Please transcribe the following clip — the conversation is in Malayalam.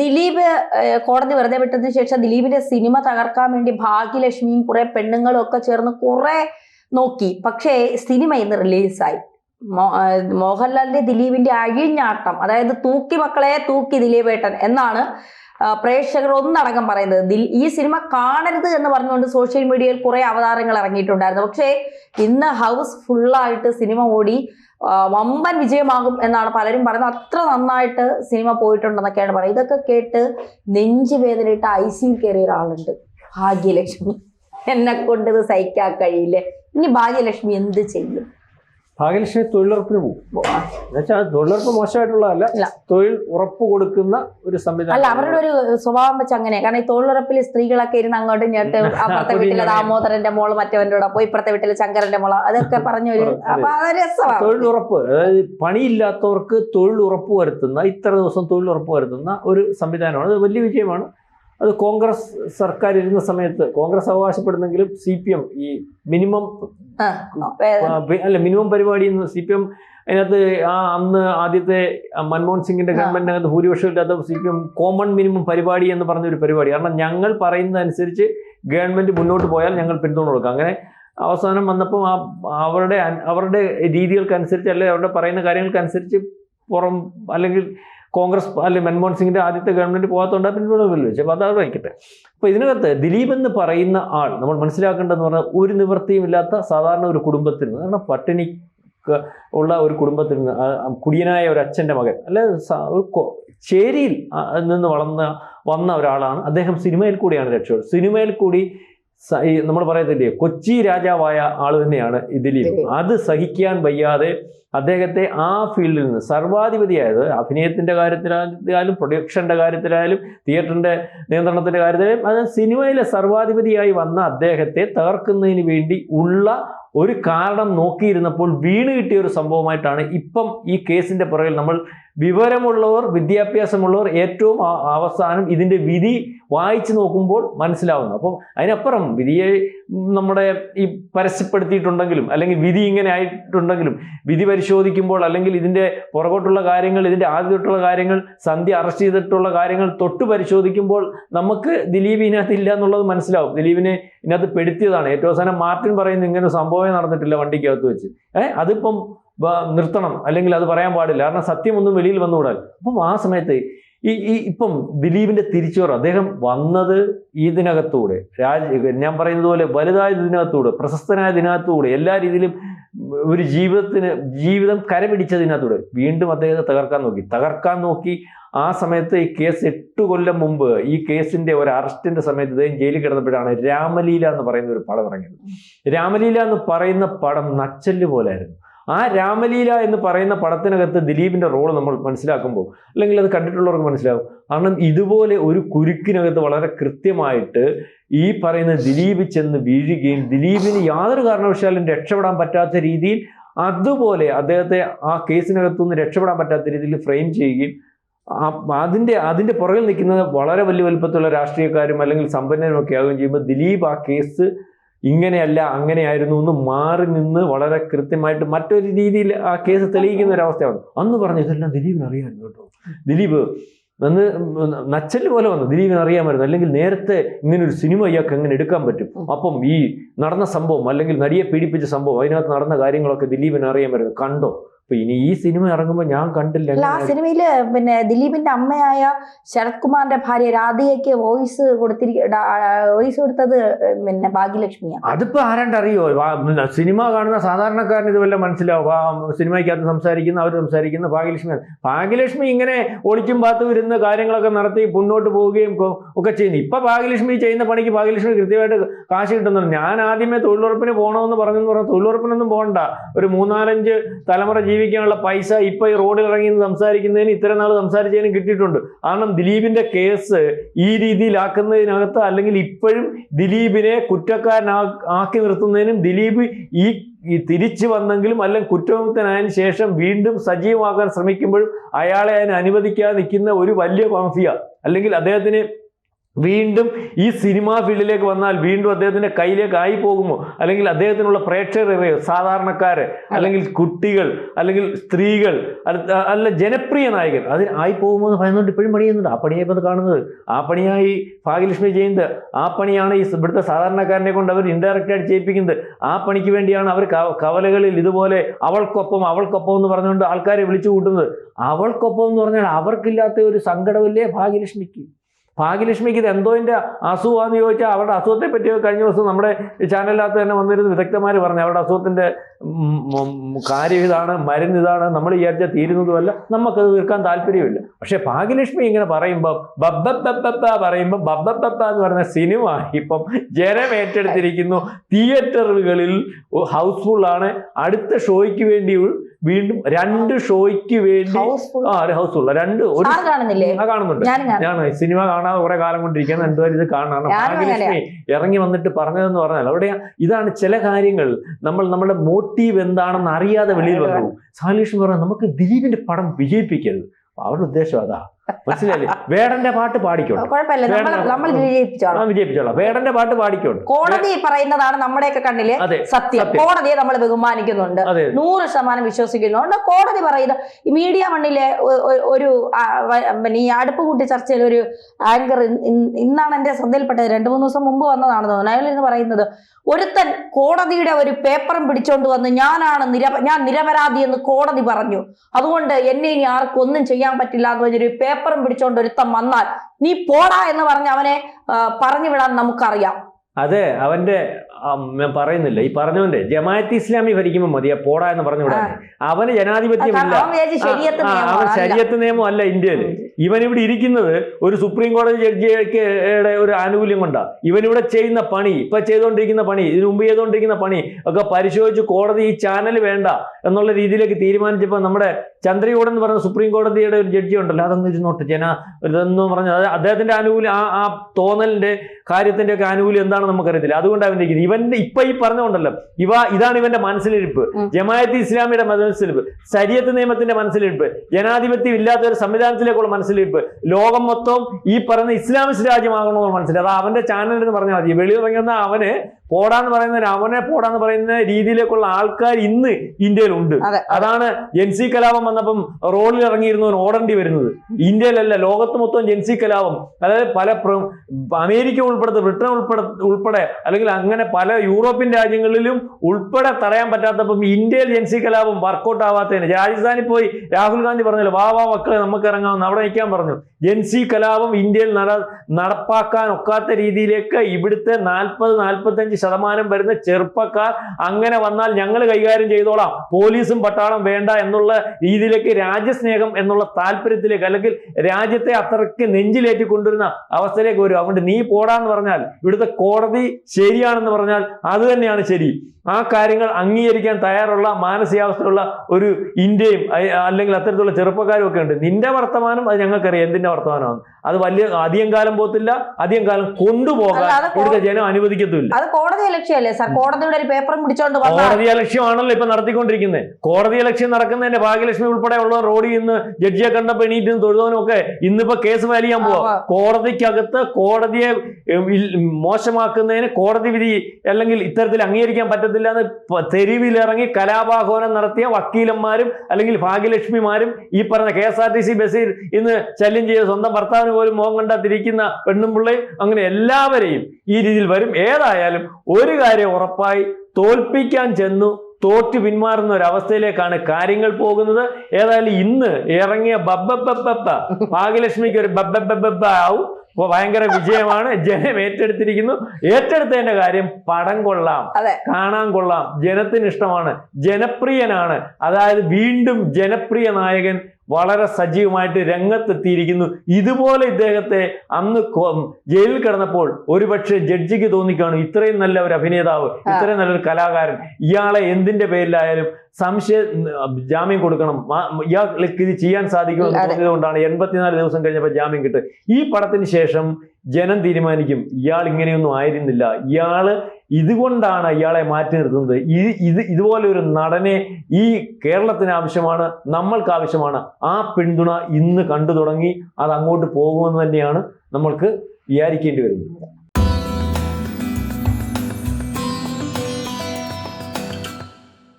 ദിലീപ് കോടതി വെറുതെ വിട്ടതിന് ശേഷം ദിലീപിന്റെ സിനിമ തകർക്കാൻ വേണ്ടി ഭാഗ്യലക്ഷ്മിയും കുറെ പെണ്ണുങ്ങളും ഒക്കെ ചേർന്ന് കുറെ നോക്കി. പക്ഷേ സിനിമ ഇന്ന് റിലീസായി. മോഹൻലാലിന്റെ ദിലീപിന്റെ അഴിഞ്ഞാട്ടം അതായത് തൂക്കി മക്കളെ തൂക്കി ദിലീപേട്ടൻ എന്നാണ് പ്രേക്ഷകർ ഒന്നടങ്കം പറയുന്നത്. ഈ സിനിമ കാണരുത് എന്ന് പറഞ്ഞുകൊണ്ട് സോഷ്യൽ മീഡിയയിൽ കുറെ അവതാരങ്ങൾ ഇറങ്ങിയിട്ടുണ്ടായിരുന്നു. പക്ഷേ ഇന്ന് ഹൗസ് ഫുള്ളായിട്ട് സിനിമ ഓടി വമ്പൻ വിജയമാകും എന്നാണ് പലരും പറയുന്നത്. അത്ര നന്നായിട്ട് സിനിമ പോയിട്ടുണ്ടെന്നൊക്കെയാണ് പറയുന്നത്. ഇതൊക്കെ കേട്ട് നെഞ്ചു വേദനയിട്ട് ഐ സിയിൽ കയറിയ ഒരാളുണ്ട്. ഭാഗ്യലക്ഷ്മി. എന്നെ കൊണ്ട് ഇത് സഹിക്കാൻ കഴിയില്ലേ. ഇനി ഭാഗ്യലക്ഷ്മി എന്ത് ചെയ്യും? ഭാഗ്യലക്ഷ്മി തൊഴിലുറപ്പിന് പോകും എന്നുവെച്ചാൽ തൊഴിലുറപ്പ് മോശമായിട്ടുള്ളതല്ല. തൊഴിൽ ഉറപ്പ് കൊടുക്കുന്ന ഒരു സംവിധാനം. അല്ല അവരുടെ ഒരു സ്വഭാവം വെച്ച് അങ്ങനെ കാരണം ഈ തൊഴിലുറപ്പിൽ സ്ത്രീകളൊക്കെ ഇരുന്ന് അങ്ങോട്ടും ഇങ്ങോട്ട് അപ്പുറത്തെ വീട്ടിലെ ദാമോദരന്റെ മോൾ മറ്റവന്റെ കൂടെ പോയി ഇപ്പുറത്തെ വീട്ടിലെ ശങ്കരന്റെ മോൾ അതൊക്കെ പറഞ്ഞൊരു രസമാണ് തൊഴിലുറപ്പ് അതായത് പണിയില്ലാത്തവർക്ക് തൊഴിലുറപ്പ് വരുത്തുന്ന ഇത്ര ദിവസം തൊഴിലുറപ്പ് വരുത്തുന്ന ഒരു സംവിധാനമാണ്. അത് വലിയ വിജയമാണ്. അത് കോൺഗ്രസ് സർക്കാർ ഇരുന്ന സമയത്ത് കോൺഗ്രസ് അവകാശപ്പെടുന്നെങ്കിലും സി പി എം ഈ മിനിമം അല്ല മിനിമം പരിപാടി എന്ന് സി പി എം അതിനകത്ത് ആ അന്ന് ആദ്യത്തെ മൻമോഹൻ സിംഗിന്റെ. ഗവൺമെന്റിനകത്ത് ഭൂരിപക്ഷം ഇല്ലാത്ത C P M common minimum പരിപാടി എന്ന് പറഞ്ഞൊരു പരിപാടി കാരണം ഞങ്ങൾ പറയുന്നതനുസരിച്ച് ഗവൺമെന്റ് മുന്നോട്ട് പോയാൽ ഞങ്ങൾ പിന്തുണ കൊടുക്കാം അങ്ങനെ അവസാനം വന്നപ്പോൾ ആ അവരുടെ അവരുടെ രീതികൾക്കനുസരിച്ച് അല്ലെങ്കിൽ അവരുടെ പറയുന്ന കാര്യങ്ങൾക്കനുസരിച്ച് പുറം അല്ലെങ്കിൽ കോൺഗ്രസ് അല്ലെ മൻമോഹൻ സിംഗിന്റെ ആദ്യത്തെ ഗവൺമെന്റ് പോകാത്തതുകൊണ്ട് പിന്തുണ വെച്ചു അപ്പോൾ അത് വയ്ക്കട്ടെ അപ്പോൾ ഇതിനകത്ത് ദിലീപ് എന്ന് പറയുന്ന ആൾ നമ്മൾ മനസ്സിലാക്കേണ്ടതെന്ന് പറഞ്ഞാൽ ഒരു നിവൃത്തിയും ഇല്ലാത്ത സാധാരണ ഒരു കുടുംബത്തിൽ നിന്ന് കാരണം പട്ടിണി ഉള്ള ഒരു കുടുംബത്തിൽ നിന്ന് കുടിയനായ ഒരു അച്ഛന്റെ മകൻ അല്ലെ ചേരിയിൽ നിന്ന് വളർന്ന വന്ന ഒരാളാണ് അദ്ദേഹം സിനിമയിൽ കൂടിയാണ് രക്ഷപ്പെട്ടത് സിനിമയിൽ കൂടി നമ്മൾ പറയത്തില്ലേ കൊച്ചി രാജാവായ ആൾ തന്നെയാണ് ഇതിലി ദിലീപ്. അത് സഹിക്കാൻ വയ്യാതെ അദ്ദേഹത്തെ ആ ഫീൽഡിൽ നിന്ന് സർവാധിപതിയായത് അഭിനയത്തിന്റെ കാര്യത്തിലായാലും പ്രൊഡക്ഷന്റെ കാര്യത്തിലായാലും തിയേറ്ററിന്റെ നിയന്ത്രണത്തിന്റെ കാര്യത്തിലായാലും അത് സിനിമയിലെ സർവാധിപതിയായി വന്ന അദ്ദേഹത്തെ തകർക്കുന്നതിന് വേണ്ടി ഉള്ള ഒരു കാരണം നോക്കിയിരുന്നപ്പോൾ വീണ് കിട്ടിയ ഒരു സംഭവമായിട്ടാണ് ഇപ്പം ഈ കേസിന്റെ പുറകിൽ നമ്മൾ വിവരമുള്ളവർ വിദ്യാഭ്യാസമുള്ളവർ ഏറ്റവും അവസാനം ഇതിന്റെ വിധി വായിച്ചു നോക്കുമ്പോൾ മനസ്സിലാവുന്നു. അപ്പം അതിനപ്പുറം വിധിയെ നമ്മുടെ ഈ പരസ്യപ്പെടുത്തിയിട്ടുണ്ടെങ്കിലും അല്ലെങ്കിൽ വിധി ഇങ്ങനെ ആയിട്ടുണ്ടെങ്കിലും വിധി പരിശോധിക്കുമ്പോൾ അല്ലെങ്കിൽ ഇതിന്റെ പുറകോട്ടുള്ള കാര്യങ്ങൾ ഇതിന്റെ ആദ്യ തൊട്ടുള്ള കാര്യങ്ങൾ സന്ധ്യ അറസ്റ്റ് ചെയ്തിട്ടുള്ള കാര്യങ്ങൾ തൊട്ട് പരിശോധിക്കുമ്പോൾ നമുക്ക് ദിലീപ് ഇതിനകത്ത് ഇല്ല എന്നുള്ളത് മനസ്സിലാവും. ദിലീപിനെ ഇതിനകത്ത് പെടുത്തിയതാണ്. ഏറ്റവും അവസാനം മാർട്ടിൻ പറയുന്നത് ഇങ്ങനെ സംഭവമേ നടന്നിട്ടില്ല വണ്ടിക്കകത്ത് വെച്ച്. ഏഹ് അതിപ്പം നിർത്തണം. അല്ലെങ്കിൽ അത് പറയാൻ പാടില്ല. കാരണം സത്യമൊന്നും വെളിയിൽ വന്നുകൂടാൻ അപ്പം ആ സമയത്ത് ഈ ഈ ഇപ്പം ദിലീപിന്റെ തിരിച്ചുവരവ് അദ്ദേഹം വന്നത് ഈ ഇതിനകത്തൂടെ. രാജ ഞാൻ പറയുന്നത് പോലെ വലുതായ ഇതിനകത്തൂടെ പ്രശസ്തനായ ഇതിനകത്തൂടെ എല്ലാ രീതിയിലും ഒരു ജീവിതത്തിന് ജീവിതം കരപിടിച്ചതിനകത്തൂടെ വീണ്ടും അദ്ദേഹത്തെ തകർക്കാൻ നോക്കി. തകർക്കാൻ നോക്കി ആ സമയത്ത് ഈ കേസ് എട്ട് കൊല്ലം മുമ്പ് ഈ കേസിന്റെ ഒരു അറസ്റ്റിന്റെ സമയത്ത് ഇദ്ദേഹം ജയിലിൽ കിടന്നപ്പോഴാണ് രാമലീല എന്ന് പറയുന്ന ഒരു പടം ഇറങ്ങിയത്. രാമലീല എന്ന് പറയുന്ന പടം നച്ചൽ പോലായിരുന്നു. ആ രാമലീല എന്ന് പറയുന്ന പടത്തിനകത്ത് ദിലീപിന്റെ റോൾ നമ്മൾ മനസ്സിലാക്കുമ്പോൾ അല്ലെങ്കിൽ അത് കണ്ടിട്ടുള്ളവർക്ക് മനസ്സിലാകും കാരണം ഇതുപോലെ ഒരു കുരുക്കിനകത്ത് വളരെ കൃത്യമായിട്ട് ഈ പറയുന്ന ദിലീപ് ചെന്ന് വീഴുകയും ദിലീപിന് യാതൊരു കാരണവശാലും രക്ഷപ്പെടാൻ പറ്റാത്ത രീതിയിൽ അതുപോലെ അദ്ദേഹത്തെ ആ കേസിനകത്തുനിന്ന് രക്ഷപ്പെടാൻ പറ്റാത്ത രീതിയിൽ ഫ്രെയിം ചെയ്യുകയും അതിന്റെ അതിന്റെ പുറകിൽ നിൽക്കുന്നത് വളരെ വലിയ വലുപ്പത്തിലുള്ള രാഷ്ട്രീയക്കാരും അല്ലെങ്കിൽ സമ്പന്നരും ഒക്കെ ആകുകയും ചെയ്യുമ്പോൾ ദിലീപ് ആ കേസ് ഇങ്ങനെയല്ല അങ്ങനെയായിരുന്നു എന്ന് മാറി നിന്ന് വളരെ കൃത്യമായിട്ട് മറ്റൊരു രീതിയിൽ ആ കേസ് തെളിയിക്കുന്ന ഒരു അവസ്ഥയാണ് അന്ന് പറഞ്ഞു ഇതെല്ലാം ദിലീപിന് അറിയാമായിരുന്നു കേട്ടോ. ദിലീപ് അന്ന് നച്ചൽ പോലെ വന്നു. ദിലീപിന് അറിയാമായിരുന്നു. അല്ലെങ്കിൽ നേരത്തെ ഇങ്ങനെ ഒരു സിനിമ ഇയാൾക്ക് എങ്ങനെ എടുക്കാൻ പറ്റും? അപ്പം ഈ നടന്ന സംഭവം അല്ലെങ്കിൽ നടിയെ പീഡിപ്പിച്ച സംഭവം അതിനകത്ത് നടന്ന കാര്യങ്ങളൊക്കെ ദിലീപിന് അറിയാമായിരുന്നു. കണ്ടോ? ഇനി ഈ സിനിമ ഇറങ്ങുമ്പോൾ ഞാൻ കണ്ടില്ല. ആ സിനിമയിൽ സിനിമയിൽ പിന്നെ ദിലീപിന്റെ അമ്മയായ ശരത് കുമാറിന്റെ ഭാര്യ രാധികയ്ക്ക് വോയിസ് കൊടുത്തിരിക്ക വോയിസ് കൊടുത്തത് പിന്നെ ഭാഗ്യലക്ഷ്മിയാണ് അതിപ്പോ ആരാണ്ട് അറിയോ സിനിമ കാണുന്ന സാധാരണക്കാരൻ ഇത് വല്ല മനസ്സിലാവും. സിനിമയ്ക്കകത്ത് സംസാരിക്കുന്ന അവർ സംസാരിക്കുന്ന ഭാഗ്യലക്ഷ്മി. ഭാഗ്യലക്ഷ്മി ഇങ്ങനെ ഒളിച്ചും പാത്തും ഇരുന്ന് കാര്യങ്ങളൊക്കെ നടത്തി മുന്നോട്ട് പോവുകയും ഒക്കെ ചെയ്യുന്നു. ഇപ്പൊ ഭാഗ്യലക്ഷ്മി ചെയ്യുന്ന പണിക്ക് ഭാഗ്യലക്ഷ്മി കൃത്യമായിട്ട് കാശ് കിട്ടുന്നുണ്ട്. ഞാൻ ആദ്യമേ തൊഴിലുറപ്പിന് പോകണമെന്ന് പറഞ്ഞെന്ന് പറഞ്ഞാൽ തൊഴിലുറപ്പിനൊന്നും പോകണ്ട ഒരു മൂന്നാലഞ്ച് തലമുറ ജീവിക്കാനുള്ള പൈസ ഇപ്പൊ ഈ റോഡിൽ ഇറങ്ങി സംസാരിക്കുന്നതിന് ഇത്ര നാൾ സംസാരിച്ചതിനും കിട്ടിയിട്ടുണ്ട്. കാരണം ദിലീപിന്റെ കേസ് ഈ രീതിയിലാക്കുന്നതിനകത്ത് അല്ലെങ്കിൽ ഇപ്പോഴും ദിലീപിനെ കുറ്റക്കാരനാ ആക്കി നിർത്തുന്നതിനും ദിലീപ് ഈ തിരിച്ചു വന്നെങ്കിലും അല്ലെങ്കിൽ കുറ്റമുക്തനായതിനു ശേഷം വീണ്ടും സജീവമാക്കാൻ ശ്രമിക്കുമ്പോഴും അയാളെ അതിന് അനുവദിക്കാതെ നിൽക്കുന്ന ഒരു വലിയ മാഫിയ അല്ലെങ്കിൽ അദ്ദേഹത്തിന് വീണ്ടും ഈ സിനിമാ ഫീൽഡിലേക്ക് വന്നാൽ വീണ്ടും അദ്ദേഹത്തിന്റെ കയ്യിലേക്ക് ആയി പോകുമോ? അല്ലെങ്കിൽ അദ്ദേഹത്തിനുള്ള പ്രേക്ഷകരെ സാധാരണക്കാര് അല്ലെങ്കിൽ കുട്ടികൾ അല്ലെങ്കിൽ സ്ത്രീകൾ അല്ല ജനപ്രിയ നായകൻ. അതിന് ആയി പോകുമോ എന്ന് ഭയന്നുകൊണ്ട് ഇപ്പോഴും പണിയുന്നുണ്ട് ആ പണിയായി ഇപ്പോൾ കാണുന്നത്. ആ പണിയായി ഭാഗ്യലക്ഷ്മി ചെയ്യുന്നത് ആ പണിയാണ് ഈ ഇവിടുത്തെ സാധാരണക്കാരനെ കൊണ്ട് അവർ ഇൻഡയറക്റ്റ് ആയിട്ട് ചെയ്യിപ്പിക്കുന്നത്. ആ പണിക്ക് വേണ്ടിയാണ് അവർ കവലകളിൽ ഇതുപോലെ അവൾക്കൊപ്പം അവൾക്കൊപ്പം എന്ന് പറഞ്ഞുകൊണ്ട് ആൾക്കാരെ വിളിച്ചു കൂട്ടുന്നത്. അവൾക്കൊപ്പം എന്ന് പറഞ്ഞാൽ അവർക്കില്ലാത്ത ഒരു സങ്കടമല്ലേ ഭാഗ്യലക്ഷ്മിക്ക്? ഭാഗ്യലക്ഷ്മിക്ക് ഇത് എന്തോ എന്റെ അസുഖമാണെന്ന് ചോദിച്ചാൽ അവരുടെ അസുഖത്തെ പറ്റി കഴിഞ്ഞ ദിവസം നമ്മുടെ ചാനലിനകത്ത് തന്നെ വന്നിരുന്ന വിദഗ്ധന്മാർ പറഞ്ഞു അവരുടെ അസുഖത്തിന്റെ കാര്യം ഇതാണ് മരുന്ന് ഇതാണ് നമ്മൾ വിചാരിച്ച തീരുന്നതുമല്ല നമുക്കത് തീർക്കാൻ താല്പര്യമില്ല. പക്ഷേ ഭാഗ്യലക്ഷ്മി ഇങ്ങനെ പറയുമ്പോൾ ബബ്ബബ്ബബ്ബ പറയുമ്പോൾ ബബ്ബബ്ബബ്ബ എന്ന് പറയുന്ന സിനിമ ഇപ്പം ജനം ഏറ്റെടുത്തിരിക്കുന്നു തിയേറ്ററുകളിൽ ഹൗസ്ഫുള്ളാണ് അടുത്ത ഷോയ്ക്ക് വേണ്ടി വീണ്ടും രണ്ട് ഷോയ്ക്ക് വേണ്ടി ആ ഒരു ഹൗസ്ഫുൾ രണ്ട് ഒരു കാണുന്നുണ്ട്. ഞാൻ സിനിമ കാണാതെ കുറെ കാലം കൊണ്ടിരിക്കുകയാണ്. രണ്ടുപേരും ഇത് കാണണം. ഭാഗ്യലക്ഷ്മി ഇറങ്ങി വന്നിട്ട് പറഞ്ഞതെന്ന് പറഞ്ഞാൽ അവിടെ ഇതാണ് ചില കാര്യങ്ങൾ. നമ്മൾ നമ്മുടെ മോട്ടീവ് എന്താണെന്ന് അറിയാതെ വെളിയിൽ വന്നു. സാലക്ഷ്മി പറഞ്ഞു നമുക്ക് ദിലീപിന്റെ പടം വിജയിപ്പിക്കരുത്. അവരുടെ ഉദ്ദേശം അതാ. മനസ്സിലായില്ലേ? വേടന്റെ പാട്ട് പാടിക്കോട്ടെ വിജയിപ്പിച്ചോളാം. വേടന്റെ പാട്ട് പാടിക്കോട്ടെ കോടതി പറയുന്നതാണ് നമ്മുടെയൊക്കെ കണ്ണിൽ സത്യം. കോടതിയെ നമ്മൾ ബഹുമാനിക്കുന്നുണ്ട്. നൂറ് ശതമാനം വിശ്വസിക്കുന്നുണ്ട്. കോടതി പറയുന്ന മീഡിയ മണ്ണിലെ ഒരു ഈ അടുപ്പ് കൂട്ടി ചർച്ചയിൽ ഒരു ആങ്കർ ഇന്നാണ് എന്റെ ശ്രദ്ധയിൽപ്പെട്ടത്. രണ്ടു മൂന്ന് ദിവസം മുമ്പ് വന്നതാണെന്ന് തോന്നുന്നു. അയാൾ എന്ന് പറയുന്നത് ഒരുത്തൻ കോടതിയുടെ ഒരു പേപ്പറും പിടിച്ചോണ്ട് വന്ന് ഞാനാണ് നിരപ ഞാൻ നിരപരാധി എന്ന് കോടതി പറഞ്ഞു. അതുകൊണ്ട് എന്നെ ഇനി ആർക്കും ഒന്നും ചെയ്യാൻ പറ്റില്ല എന്ന് പറഞ്ഞൊരു പേപ്പറും പിടിച്ചോണ്ട് ഒരുത്തം വന്നാൽ നീ പോടാ എന്ന് പറഞ്ഞ് അവനെ പറഞ്ഞു വിടാൻ നമുക്കറിയാം. അതെ അവന്റെ ഞാൻ പറയുന്നില്ല. ഈ പറഞ്ഞവന്റെ ജമാഅത്ത് ഇസ്ലാമി ഭരിക്കുമ്പോൾ മതിയാ പോടാ എന്ന് പറഞ്ഞു വിടാൻ അവന് ജനാധിപത്യമില്ല അവൻ. ശരിയത്ത് നിയമം അല്ല. ഇന്ത്യയിൽ ഇവൻ ഇവിടെ ഇരിക്കുന്നത് ഒരു സുപ്രീം കോടതി ജഡ്ജിയുടെ ഒരു ആനുകൂല്യം കൊണ്ടാണ് ഇവൻ ഇവിടെ ചെയ്യുന്ന പണി ഇപ്പൊ ചെയ്തുകൊണ്ടിരിക്കുന്ന പണി ഇതിനു മുമ്പ് ചെയ്തുകൊണ്ടിരിക്കുന്ന പണി ഒക്കെ പരിശോധിച്ച് കോടതി ഈ ചാനൽ വേണ്ട എന്നുള്ള രീതിയിലേക്ക് തീരുമാനിച്ചപ്പോൾ നമ്മുടെ ചന്ദ്രകൂടം എന്ന് പറഞ്ഞ സുപ്രീം കോടതിയുടെ ഒരു ജഡ്ജി ഉണ്ടല്ലോ അതൊന്നും നോട്ട് ജന ഇതെന്ന് പറഞ്ഞ അത് അദ്ദേഹത്തിന്റെ ആനുകൂല്യം ആ ആ തോന്നലിന്റെ കാര്യത്തിന്റെ ഒക്കെ ആനുകൂല്യം എന്താണെന്ന് നമുക്കറിയത്തില്ല. അതുകൊണ്ട് അവൻ ഇരിക്കുന്നത് ഇവന്റെ ഇപ്പൊ ഈ പറഞ്ഞുകൊണ്ടല്ലോ ഇവ ഇതാണ് ഇവന്റെ മനസ്സിലിരിപ്പ്. ജമായത്ത് ജമാഅത്ത് ഇസ്ലാമിയുടെ മനസ്സിലിരിപ്പ് ശരീരത്ത് നിയമത്തിന്റെ മനസ്സിലിരിപ്പ് ജനാധിപത്യം ഇല്ലാത്ത ഒരു സംവിധാനത്തിലേക്കുള്ള മനസ്സിലിരിപ്പ് ലോകം മൊത്തം ഈ പറയുന്ന ഇസ്ലാമിസ്റ്റ് രാജ്യമാകണമെന്ന് മനസ്സിലായി. അത് അവന്റെ ചാനലിൽ എന്ന് പറഞ്ഞാൽ മതി. വെളിയിറങ്ങുന്ന അവന് പോടാന്ന് പറയുന്ന രാമനെ പോടാന്ന് പറയുന്ന രീതിയിലേക്കുള്ള ആൾക്കാർ ഇന്ന് ഇന്ത്യയിലുണ്ട്. അതെ. അതാണ് ജൻസി കലാപം വന്നപ്പം റോഡിൽ ഇറങ്ങിയിരുന്നവൻ ഓടേണ്ടി വരുന്നത്. ഇന്ത്യയിലല്ല ലോകത്ത് മൊത്തം ജൻസി കലാപം. അതായത് പല അമേരിക്ക ഉൾപ്പെടുത്ത ബ്രിട്ടൻ ഉൾപ്പെടെ ഉൾപ്പെടെ അല്ലെങ്കിൽ അങ്ങനെ പല യൂറോപ്യൻ രാജ്യങ്ങളിലും ഉൾപ്പെടെ തടയാൻ പറ്റാത്തപ്പം ഇന്ത്യയിൽ ജൻസി കലാപം വർക്കൗട്ട് ആവാത്തതിന്. രാജസ്ഥാനിൽ പോയി രാഹുൽ ഗാന്ധി പറഞ്ഞല്ലോ വാ വാ മക്കളെ നമുക്ക് ഇറങ്ങാമെന്ന്. അവിടെ നിൽക്കാൻ പറഞ്ഞു. ജൻസി കലാപം ഇന്ത്യയിൽ നട നടപ്പാക്കാൻ ഒക്കാത്ത രീതിയിലേക്ക് ഇവിടുത്തെ നാൽപ്പത് നാൽപ്പത്തഞ്ച് ശതമാനം വരുന്ന ചെറുപ്പക്കാർ അങ്ങനെ വന്നാൽ ഞങ്ങൾ കൈകാര്യം ചെയ്തോളാം. പോലീസും പട്ടാളം വേണ്ട എന്നുള്ള രീതിയിലേക്ക് രാജ്യസ്നേഹം എന്നുള്ള താല്പര്യത്തിലേക്ക് അല്ലെങ്കിൽ രാജ്യത്തെ അത്രയ്ക്ക് നെഞ്ചിലേറ്റി കൊണ്ടുവരുന്ന അവസ്ഥയിലേക്ക് വരും. അതുകൊണ്ട് നീ പോടാന്ന് പറഞ്ഞാൽ ഇവിടുത്തെ കോടതി ശരിയാണെന്ന് പറഞ്ഞാൽ അത് തന്നെയാണ് ശരി. ആ കാര്യങ്ങൾ അംഗീകരിക്കാൻ തയ്യാറുള്ള മാനസികാവസ്ഥയുള്ള ഒരു ഇന്ത്യയും അല്ലെങ്കിൽ അത്തരത്തിലുള്ള ചെറുപ്പക്കാരും ഒക്കെ ഉണ്ട്. നിന്റെ വർത്തമാനം അത് ഞങ്ങൾക്കറിയാം. എന്തിന്റെ വർത്തമാനമാണ് അത് വലിയ അധികം കാലം പോകത്തില്ല അധികം കാലം കൊണ്ടുപോകാൻ ഇവിടുത്തെ ജനം അനുവദിക്കത്തില്ല അത് കോടതി ലക്ഷ്യമല്ലേ സാർ? കോടതിയുടെ ഒരു പേപ്പറും പിടിച്ചോണ്ട് കോടതി ലക്ഷ്യമാണല്ലോ ഇപ്പൊ നടത്തിക്കൊണ്ടിരിക്കുന്നത് കോടതി ലക്ഷ്യം നടക്കുന്നതിന്റെ ഭാഗ്യലക്ഷ്മി ഉൾപ്പെടെ ഉള്ള റോഡിൽ നിന്ന് ജഡ്ജിയെ കണ്ടപ്പോ എണീറ്റും തൊഴുതവനും ഒക്കെ ഇന്നിപ്പോ കേസ് ഫയൽ ചെയ്യാൻ പോവാ. കോടതിക്കകത്ത് കോടതിയെ മോശമാക്കുന്നതിന് കോടതി വിധി അല്ലെങ്കിൽ ഇത്തരത്തിൽ അംഗീകരിക്കാൻ പറ്റത്തില്ല എന്ന് തെരുവിലിറങ്ങി കലാപാഹോനം നടത്തിയ വക്കീലന്മാരും അല്ലെങ്കിൽ ഭാഗ്യലക്ഷ്മിമാരും ഈ പറഞ്ഞ K S R T C ബസ്സിൽ ഇന്ന് ശല്യം ചെയ്ത് സ്വന്തം ഭർത്താവിന് പോലും മോഹം കണ്ടാത്തിരിക്കുന്ന പെണ്ണും പിള്ളയും അങ്ങനെ എല്ലാവരെയും ഈ രീതിയിൽ വരും. ഏതായാലും ഒരു കാര്യം ഉറപ്പായി തോൽപ്പിക്കാൻ ചെന്നു തോറ്റു പിന്മാറുന്ന ഒരു അവസ്ഥയിലേക്കാണ് കാര്യങ്ങൾ പോകുന്നത്. ഏതായാലും ഇന്ന് ഇറങ്ങിയ ബബ്ബബ്ബബ്ബ ഭാഗ്യലക്ഷ്മിക്ക് ഒരു ബബ്ബബ്ബബ്ബ ആവും ഭയങ്കര വിജയമാണ്. ജനം ഏറ്റെടുത്തിരിക്കുന്നു. ഏറ്റെടുത്തതിന്റെ കാര്യം പടം കൊള്ളാം കാണാൻ കൊള്ളാം. ജനത്തിന് ഇഷ്ടമാണ്. ജനപ്രിയനാണ്. അതായത് വീണ്ടും ജനപ്രിയ നായകൻ വളരെ സജീവമായിട്ട് രംഗത്തെത്തിയിരിക്കുന്നു. ഇതുപോലെ ഇദ്ദേഹത്തെ അന്ന് ജയിലിൽ കിടന്നപ്പോൾ ഒരുപക്ഷെ ജഡ്ജിക്ക് തോന്നിക്കാണ് ഇത്രയും നല്ല ഒരു അഭിനേതാവ് ഇത്രയും നല്ലൊരു കലാകാരൻ. ഇയാളെ എന്തിന്റെ പേരിലായാലും സംശയ ജാമ്യം കൊടുക്കണം. ഇയാൾക്ക് ഇത് ചെയ്യാൻ സാധിക്കുമെന്ന്. തോന്നിയതുകൊണ്ടാണ് എൺപത്തിനാല് ദിവസം കഴിഞ്ഞപ്പോൾ ജാമ്യം കിട്ടുക. ഈ പടത്തിന് ശേഷം ജനം തീരുമാനിക്കും. ഇയാൾ ഇങ്ങനെയൊന്നും ആയിരുന്നില്ല. ഇയാൾ ഇതുകൊണ്ടാണ് ഇയാളെ മാറ്റി നിർത്തുന്നത്. ഈ ഇത് ഇതുപോലെ ഒരു നടനെ ഈ കേരളത്തിന് ആവശ്യമാണ് നമ്മൾക്ക് ആവശ്യമാണ്. ആ പിന്തുണ ഇന്ന് കണ്ടു തുടങ്ങി അത് അങ്ങോട്ട് പോകുമെന്ന് തന്നെയാണ് നമ്മൾക്ക് വിചാരിക്കേണ്ടി വരുന്നു